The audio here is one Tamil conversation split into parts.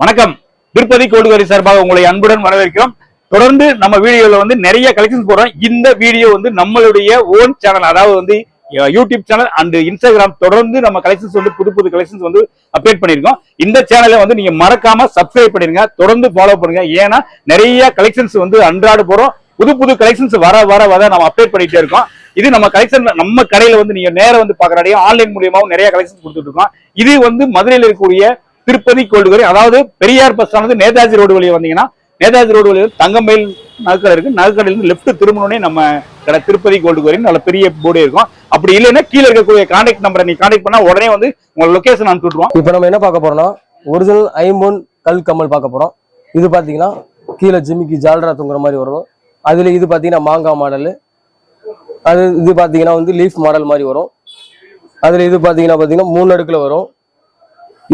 வணக்கம். திருப்பதி கோடுகரி சார்பாக உங்களை அன்புடன் வரவேற்கிறோம். தொடர்ந்து நம்ம வீடியோல வந்து நிறைய கலெக்ஷன்ஸ் போடுறோம். இந்த வீடியோ வந்து நம்மளுடைய ஓன் சேனல் அதாவது வந்து யூடியூப் சேனல் அண்ட் இன்ஸ்டாகிராம் தொடர்ந்து நம்ம கலெக்ஷன்ஸ் வந்து புது புது கலெக்ஷன்ஸ் வந்து அப்டேட் பண்ணிருக்கோம் இந்த சேனலை வந்து நீங்க மறக்காம சப்ஸ்கிரைப் பண்ணிருங்க தொடர்ந்து ஃபாலோ பண்ணுங்க. ஏன்னா நிறைய கலெக்ஷன்ஸ் வந்து அன்றாட போறோம். புது புது கலெக்ஷன்ஸ் வர வர வர நம்ம அப்டேட் பண்ணிட்டே இருக்கோம். இது நம்ம கலெக்ஷன் நம்ம கடையில வந்து நீங்க நேரம் வந்து பாக்குறாடியும் ஆன்லைன் மூலியமாவும் நிறைய கலெக்ஷன்ஸ் கொடுத்துட்டு இருக்கோம். இது வந்து மதுரையில் இருக்கக்கூடிய திருப்பதி கோல்டுகரை அதாவது பெரியார் பஸ் ஆனது நேதாஜி ரோடு வழியா வந்தீங்கன்னா நேதாஜி ரோடு வழியில் தங்கம்பயில் நகைக்கடை இருக்கு. நகைக்கடையிலிருந்து லெஃப்ட் திரும்பணுனே நம்ம கடை திருப்பதி கோல்டுகரி நல்ல பெரிய போர்டே இருக்கும். அப்படி இல்லைன்னா கீழே இருக்கக்கூடிய கான்டாக்ட் நம்பரை நீ கான்டாக்ட் பண்ணா உடனே வந்து உங்க லொகேஷன் அனுப்பிச்சுடுவோம் விட்டுருவோம். இப்போ நம்ம என்ன பார்க்க போறோம்னா ஒரிஜினல் ஐம்பொன் கல் கம்மல் பார்க்க போறோம். இது பார்த்தீங்கன்னா கீழே ஜிமிக்கி ஜால்ரா தூங்குற மாதிரி வரும். அதுல இது பார்த்தீங்கன்னா மாங்காய் மாடல். அது இது பார்த்தீங்கன்னா வந்து லீஃப் மாடல் மாதிரி வரும். அதில் இது பார்த்தீங்கன்னா பார்த்தீங்கன்னா மூணு அடுக்கில் வரும்.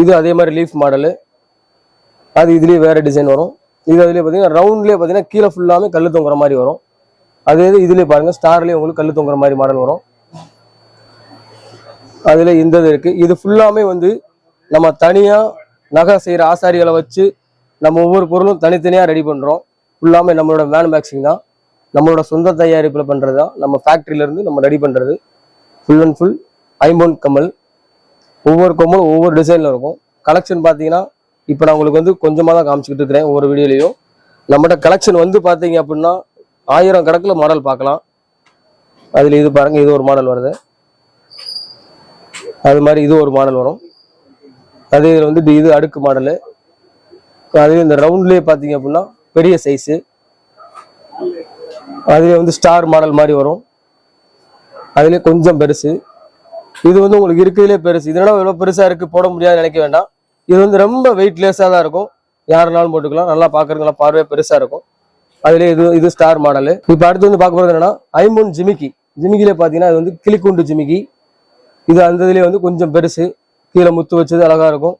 இது அதே மாதிரி லீஃப் மாடலு அது இதுலேயே வேறு டிசைன் வரும். இது அதுலேயே பார்த்தீங்கன்னா ரவுண்ட்லேயே பார்த்தீங்கன்னா கீழே ஃபுல்லாமே கல் தொங்குற மாதிரி வரும். அதே இது இதுலேயே பாருங்கள் ஸ்டார்லேயே உங்களுக்கு கல் தொங்குற மாதிரி மாடல் வரும். அதில் இந்த இது இருக்குது இது ஃபுல்லாமே வந்து நம்ம தனியாக நகை செய்கிற ஆசாரிகளை வச்சு நம்ம ஒவ்வொரு பொருளும் தனித்தனியாக ரெடி பண்ணுறோம் ஃபுல்லாமே நம்மளோட மேனுபேக்சரிங் தான். நம்மளோட சொந்த தயாரிப்பில் பண்ணுறது தான் நம்ம ஃபேக்ட்ரியிலேருந்து நம்ம ரெடி பண்ணுறது ஃபுல் அண்ட் ஃபுல் ஐம்பொன் கமல் ஒவ்வொரு கொம்பும் ஒவ்வொரு டிசைனில் இருக்கும். கலெக்ஷன் பார்த்தீங்கன்னா இப்போ நான் உங்களுக்கு வந்து கொஞ்சமாக தான் காமிச்சிக்கிட்டு இருக்கிறேன் ஒவ்வொரு வீடியோலையும். நம்மகிட்ட கலெக்ஷன் வந்து பார்த்தீங்க அப்படின்னா ஆயிரம் கணக்கில் மாடல் பார்க்கலாம். அதில் இது பாருங்கள் இது ஒரு மாடல் வருது. அது மாதிரி இது ஒரு மாடல் வரும். அதே இதில் வந்து இது அடுக்கு மாடலு அதே இந்த ரவுண்ட்லேயே பார்த்தீங்க அப்படின்னா பெரிய சைஸு அதுலேயே வந்து ஸ்டார் மாடல் மாதிரி வரும். அதுலேயே கொஞ்சம் பெருசு. இது வந்து உங்களுக்கு இருக்கிறதுலே பெருசு. இதனால எவ்வளோ பெருசாக இருக்குது போட முடியாதுன்னு நினைக்க வேண்டாம். இது வந்து ரொம்ப வெயிட்லெஸ்ஸாக தான் இருக்கும். யாருனாலும் போட்டுக்கலாம். நல்லா பார்க்குறதுங்களா நல்லா பார்வையாக பெருசாக இருக்கும். அதுலேயே இது இது ஸ்டார் மாடலு இப்போ அடுத்து வந்து பார்க்க போகிறது என்னன்னா ஐம்பொன் ஜிமிக்கி. ஜிமிக்கிலே பார்த்தீங்கன்னா இது வந்து கிளிக்குண்டு ஜிமிக்கி. இது அந்த இதுலேயே வந்து கொஞ்சம் பெருசு. கீழே முத்து வச்சது அழகாக இருக்கும்.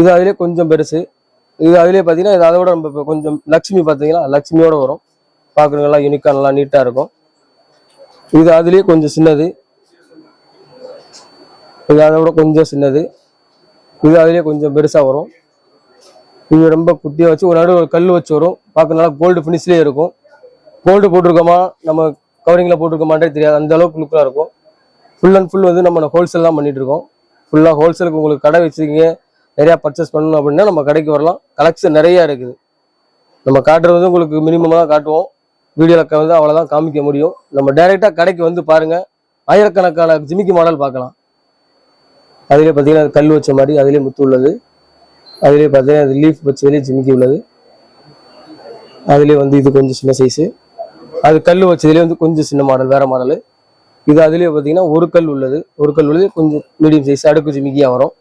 இது அதுலேயே கொஞ்சம் பெருசு. இது அதிலே பார்த்தீங்கன்னா இது அதை விட நம்ம கொஞ்சம் லக்ஷ்மி பார்த்தீங்கன்னா லக்ஷ்மியோட வரும். பார்க்குறது யூனிக்காக நல்லா நீட்டாக இருக்கும். இது அதுலேயே கொஞ்சம் சின்னது. இது அதை விட கொஞ்சம் சின்னது. இது அதுலேயே கொஞ்சம் பெருசாக வரும். இது ரொம்ப குட்டியாக வச்சு ஒரு நடுவில் ஒரு கல் வச்சு வரும். பார்க்க நல்லா கோல்டு ஃபினிஷ்லேயே இருக்கும். கோல்டு போட்டிருக்கோமா? நம்ம கவரிங்கில் போட்டிருக்கோமாட்டே தெரியாது. அந்த அளவுக்கு லுக்காக இருக்கும். ஃபுல் அண்ட் ஃபுல் வந்து நம்ம ஹோல்சேல் தான் பண்ணிட்டு இருக்கோம். ஃபுல்லாக ஹோல்சேலுக்கு உங்களுக்கு கடை வச்சுருக்கீங்க. நிறையா பர்ச்சேஸ் பண்ணணும் அப்படின்னா நம்ம கடைக்கு வரலாம். கலெக்ஷன் நிறையா இருக்குது. நம்ம காட்டுறது வந்து உங்களுக்கு மினிமமாக தான் காட்டுவோம். வீடியோவில் வந்து அவ்வளோதான் காமிக்க முடியும். நம்ம டைரெக்டாக கடைக்கு வந்து பாருங்கள் ஆயிரக்கணக்கான ஜிமிக்கி மாடல் பார்க்கலாம். அதிலே பார்த்தீங்கன்னா அது கல் வச்ச மாதிரி அதிலே முத்து உள்ளது. அதிலே பார்த்தீங்கன்னா அது லீஃப் வச்சதுலேயே ஜிமிக்கி உள்ளது. அதிலே வந்து இது கொஞ்சம் சின்ன சைஸு அது கல் வச்சதுலேயே வந்து கொஞ்சம் சின்ன மாடல் வேறு மாடலு இது அதுலேயே பார்த்தீங்கன்னா ஒரு கல் உள்ளது. ஒரு கல் உள்ளது கொஞ்சம் மீடியம் சைஸ் அடுக்கு ஜிமிக்கியாக வரும்.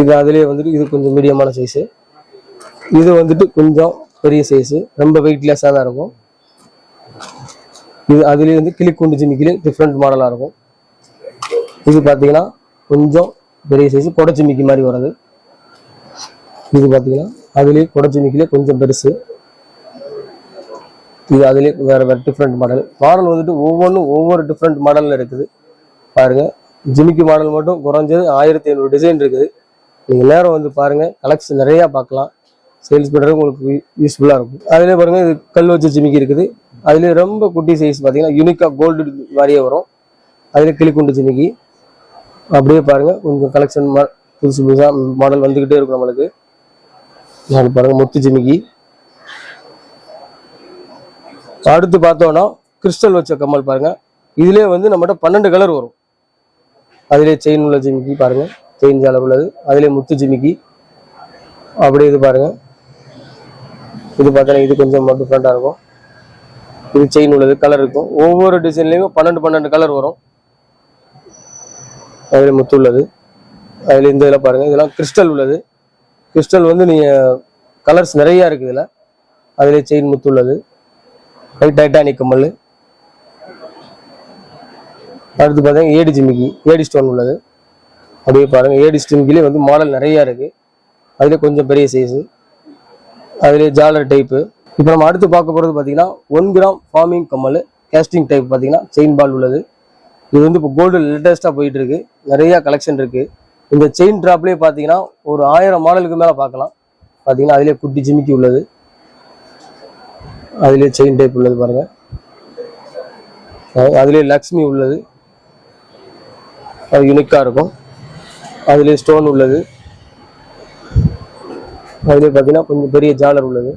இது அதிலே வந்துட்டு இது கொஞ்சம் மீடியமான சைஸு இது வந்துட்டு கொஞ்சம் பெரிய சைஸு ரொம்ப வெயிட்லெஸ்ஸாக தான் இருக்கும். இது அதுலேயே வந்து கிளிக்குண்டு ஜிமிக்கிலே டிஃப்ரெண்ட் மாடலாக இருக்கும். இது பார்த்தீங்கன்னா கொஞ்சம் பெரிய சைஸ் கொடைச்சிமிக்கி மாதிரி வருது இது பார்த்தீங்கன்னா அதுலேயே கொடைச்சிமிக்கிலே கொஞ்சம் பெருசு. இது அதுலேயே வேறு வேறு டிஃப்ரெண்ட் மாடல் மாடல் வந்துட்டு ஒவ்வொன்றும் ஒவ்வொரு டிஃப்ரெண்ட் மாடலில் இருக்குது. பாருங்கள் ஜிமிக்கி மாடல் மட்டும் குறைஞ்சது ஆயிரத்தி ஐநூறு டிசைன் இருக்குது. நீங்கள் நேரம் வந்து பாருங்கள் கலெக்ஷன் நிறையா பார்க்கலாம். சேல்ஸ் பண்ணுறது உங்களுக்கு யூஸ்ஃபுல்லாக இருக்கும். அதுலேயே பாருங்கள் இது கல் வச்ச ஜிமிக்கி இருக்குது. அதிலே ரொம்ப குட்டி சைஸ் பார்த்தீங்கன்னா யூனிக்காக கோல்டு மாதிரியே வரும். அதில் கிளிக்குண்டு ஜிமிக்கி. அப்படியே பாருங்க. கொஞ்சம் கலெக்ஷன் புதுசு புதுசாக மாடல் வந்துக்கிட்டே இருக்கும் நம்மளுக்கு. பாருங்கள் பாருங்க முத்து ஜிமிக்கி. அடுத்து பார்த்தோன்னா கிறிஸ்டல் வச்ச கம்மல் பாருங்க. இதுலயே வந்து நம்மகிட்ட பன்னெண்டு கலர் வரும். அதுலேயே செயின் உள்ள ஜிமிக்கி பாருங்க. செயின் ஜாலர் உள்ளது. அதிலே முத்து ஜிமிக்கி. அப்படியே இது பாருங்க. இது பார்த்தோன்னா இது கொஞ்சம் டிஃப்ரெண்ட்டாக இருக்கும். இது செயின் உள்ளது கலர் இருக்கும். ஒவ்வொரு டிசைன்லேயும் பன்னெண்டு பன்னெண்டு கலர் வரும். அதில் முத்து உள்ளது. அதில் இந்த இதில் பாருங்கள் இதெல்லாம் கிறிஸ்டல் உள்ளது. கிறிஸ்டல் வந்து நீங்கள் கலர்ஸ் நிறையா இருக்குது இதில். அதில் செயின் முத்து உள்ளது. அது டைட்டானிக் கம்மல் அடுத்து பார்த்தீங்கன்னா ஏடி ஜிமிக்கி ஏடி ஸ்டோன் உள்ளது. அப்படியே பாருங்கள் ஏடி ஜிமிக்கிலே வந்து மாடல் நிறையா இருக்குது அதில் கொஞ்சம் பெரிய சைஸு அதிலே ஜாலர் டைப்பு இப்போ நம்ம அடுத்து பார்க்க போகிறது பார்த்தீங்கன்னா ஒன் கிராம் ஃபார்மிங் கம்மல் கேஸ்டிங் டைப் பார்த்தீங்கன்னா செயின் பால் உள்ளது. இது வந்து இப்போ கோல்டு லேட்டஸ்ட்டாக போயிட்டு இருக்கு நிறையா கலெக்ஷன் இருக்கு. இந்த செயின் ட்ராப்லேயே பார்த்தீங்கன்னா ஒரு ஆயிரம் மாடலுக்கு மேலே பார்க்கலாம் பார்த்தீங்கன்னா அதிலே குட்டி ஜிமிக்கி உள்ளது. அதிலே செயின் டைப் உள்ளது பாருங்கள் அதிலே லக்ஷ்மி உள்ளது. அது யூனிக்காக இருக்கும். அதிலே ஸ்டோன் உள்ளது. அதிலே பார்த்தீங்கன்னா கொஞ்சம் பெரிய ஜாலர் உள்ளது.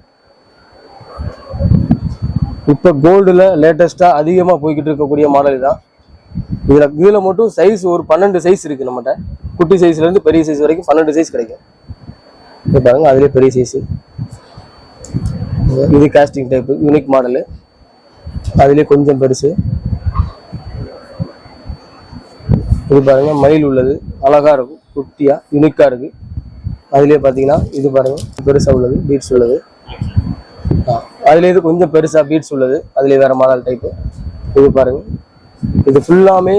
இப்போ கோல்டில் லேட்டஸ்ட்டாக அதிகமாக போய்கிட்டு இருக்கக்கூடிய மாடல் தான். இதில் இதில் மட்டும் சைஸ் ஒரு பன்னெண்டு சைஸ் இருக்குது நம்மகிட்ட. குட்டி சைஸ்லேருந்து பெரிய சைஸ் வரைக்கும் பன்னெண்டு சைஸ் கிடைக்கும். இது பாருங்க அதிலே பெரிய சைஸு இது காஸ்டிங் டைப்பு யூனிக் மாடலு அதிலே கொஞ்சம் பெருசு. இது பாருங்க மயில் உள்ளது. அழகா இருக்கும். குட்டியாக யூனிக்காக இருக்குது அதுலேயே பார்த்தீங்கன்னா இது பாருங்க பெருசாக உள்ளது பீட்ஸ் உள்ளது. அதுலேயே இது கொஞ்சம் பெருசாக பீட்ஸ் உள்ளது. அதுலேயே வேறு மாடல் டைப்பு இது பாருங்கள் இது ஃபுல்லாமே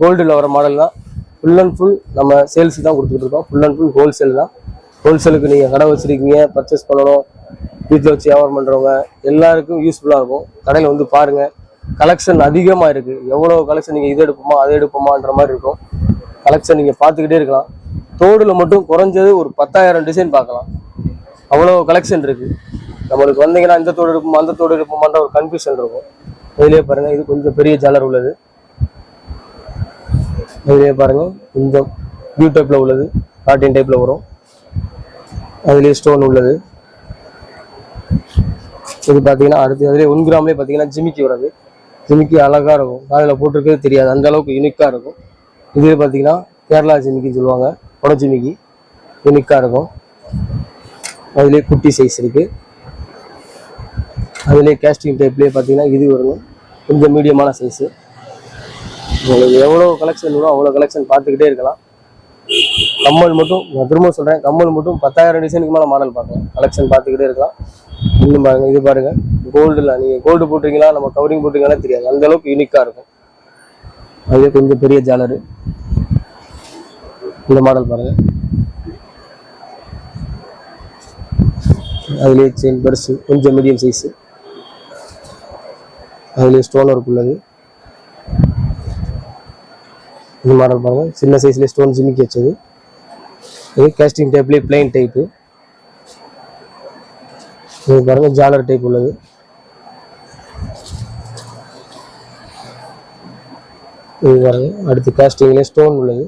கோல்டில் வர மாடல் தான். ஃபுல் அண்ட் ஃபுல் நம்ம சேல்ஸ் தான் கொடுத்துட்டு இருக்கோம். ஃபுல் அண்ட் ஃபுல் ஹோல்சேல் தான். ஹோல்சேலுக்கு நீங்கள் கடை வச்சுருக்கீங்க பர்ச்சேஸ் பண்ணணும் வீட்டில் வச்சு வியாபாரம் பண்ணுறவங்க எல்லாருக்கும் யூஸ்ஃபுல்லாக இருக்கும். கடையில் வந்து பாருங்கள் கலெக்ஷன் அதிகமாக இருக்குது எவ்வளோ கலெக்ஷன் நீங்கள் இது எடுப்போமா அதை எடுப்போமான்ற மாதிரி இருக்கும். கலெக்ஷன் நீங்கள் பார்த்துக்கிட்டே இருக்கலாம். தோடில் மட்டும் குறைஞ்சது ஒரு பத்தாயிரம் டிசைன் பார்க்கலாம். அவ்வளோ கலெக்ஷன் இருக்குது நம்மளுக்கு வந்தீங்கன்னா இந்த தோடு எடுப்போமா அந்த தோடு எடுப்போமான்ற ஒரு கன்ஃபியூஷன் இருக்கும். இதிலே பாருங்கள் இது கொஞ்சம் பெரிய ஜாலர் உள்ளது. இதுலேயே பாருங்கள் இந்த வியூ டைப்பில் உள்ளது காட்டின் டைப்பில் வரும். அதுலேயே ஸ்டோன் உள்ளது. இது பார்த்தீங்கன்னா அடுத்து அதுலேயே ஒன் கிராம்லேயே பார்த்தீங்கன்னா ஜிமிக்கி வராது ஜிமிக்கி அழகா இருக்கும். காதில் போட்டிருக்கிறது தெரியாது. அந்த அளவுக்கு யூனிக்காக இருக்கும். இதுவே பார்த்தீங்கன்னா கேரளா ஜிமிக்கின்னு சொல்லுவாங்க. குட ஜிமிக்கி. யூனிக்காக இருக்கும். அதுலேயே குட்டி சைஸ் இருக்குது அதுலேயே கேஸ்டிங் டைப்லேயே பார்த்தீங்கன்னா இது வரும். கொஞ்சம் மீடியமான சைஸு உங்களுக்கு எவ்வளோ கலெக்ஷன் வேணும் அவ்வளோ கலெக்ஷன் பார்த்துக்கிட்டே இருக்கலாம். கம்மல் மட்டும் நான் திரும்ப சொல்கிறேன் கம்மல் மட்டும் பத்தாயிரம் டிசைனுக்கு மேலே மாடல் பார்க்கலாம் கலெக்ஷன் பார்த்துக்கிட்டே இருக்கலாம். இன்னும் பாருங்கள் இது பாருங்கள் கோல்டில் நீங்கள் கோல்டு போட்டிருக்கீங்களா நம்ம கவரிங் போட்டிருக்கீங்களா தெரியாது. அந்த அளவுக்கு யூனிக்காக இருக்கும். அது கொஞ்சம் பெரிய ஜாலரு இந்த மாடல் பாருங்கள் அதுலேயே செயின் பெருசு கொஞ்சம் மீடியம் சைஸு அதுலேயே ஸ்டோன் ஒர்க் உள்ளது. இந்த மாடல் பாருங்கள் சின்ன சைஸ்லேயே ஸ்டோன் ஜிமிக்கி வச்சது. இது கேஸ்டிங் டைப்லேயே பிளைன் டைப்பு இது பாருங்கள் ஜாலர் டைப் உள்ளது. இது பாருங்கள் அடுத்து கேஸ்டிங்லேயே ஸ்டோன் உள்ளது.